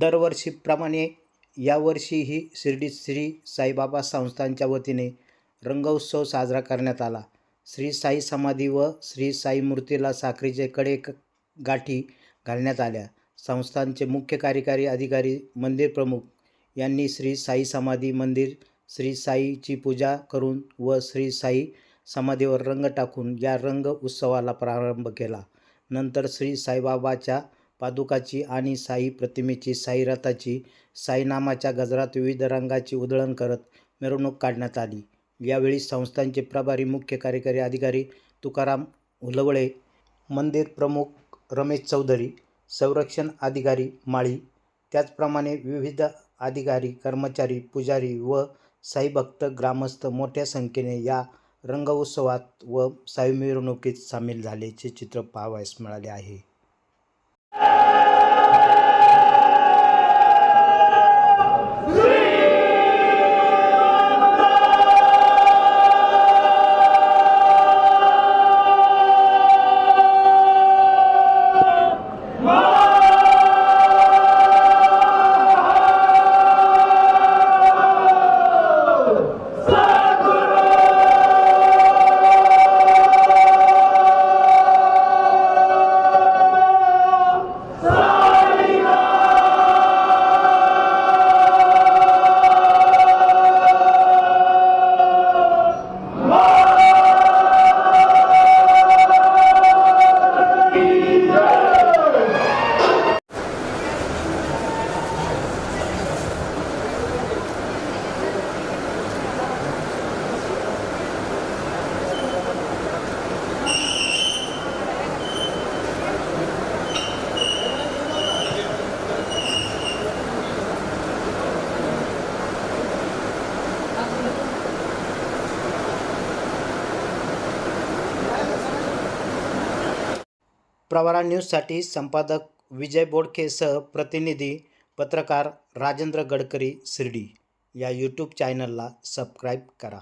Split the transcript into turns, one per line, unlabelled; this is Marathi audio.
दरवर्षीप्रमाणे यावर्षीही शिर्डी श्री साईबाबा संस्थांच्या वतीने रंगोत्सव साजरा करण्यात आला. श्री साई समाधी व श्री साई मूर्तीला साखरेचे कडे गाठी घालण्यात आल्या. संस्थांचे मुख्य कार्यकारी अधिकारी मंदिर प्रमुख यांनी श्री साई समाधी मंदिर श्री साईची पूजा करून व श्री साई समाधीवर रंग टाकून या रंग उत्सवाला प्रारंभ केला. नंतर श्री साईबाबाच्या पादुकाची आणि साई प्रतिमेची साई रथाची साईनामाच्या गजरात विविध रंगाची उधळण करत मिरवणूक काढण्यात आली. यावेळी संस्थांचे प्रभारी मुख्य कार्यकारी अधिकारी तुकाराम हुलवळे मंदिर प्रमुख रमेश चौधरी संरक्षण अधिकारी माळी त्याचप्रमाणे विविध अधिकारी कर्मचारी पुजारी व साईभक्त ग्रामस्थ मोठ्या संख्येने या रंगोत्सवात व साई मिरवणुकीत सामील झाल्याचे चित्र पाहावयास मिळाले आहे. you प्रवारा न्यूजसाठी संपादक विजय बोडकेसह प्रतिनिधी पत्रकार राजेंद्र गडकरी शिर्डी. या यूट्यूब चॅनलला सबस्क्राईब करा.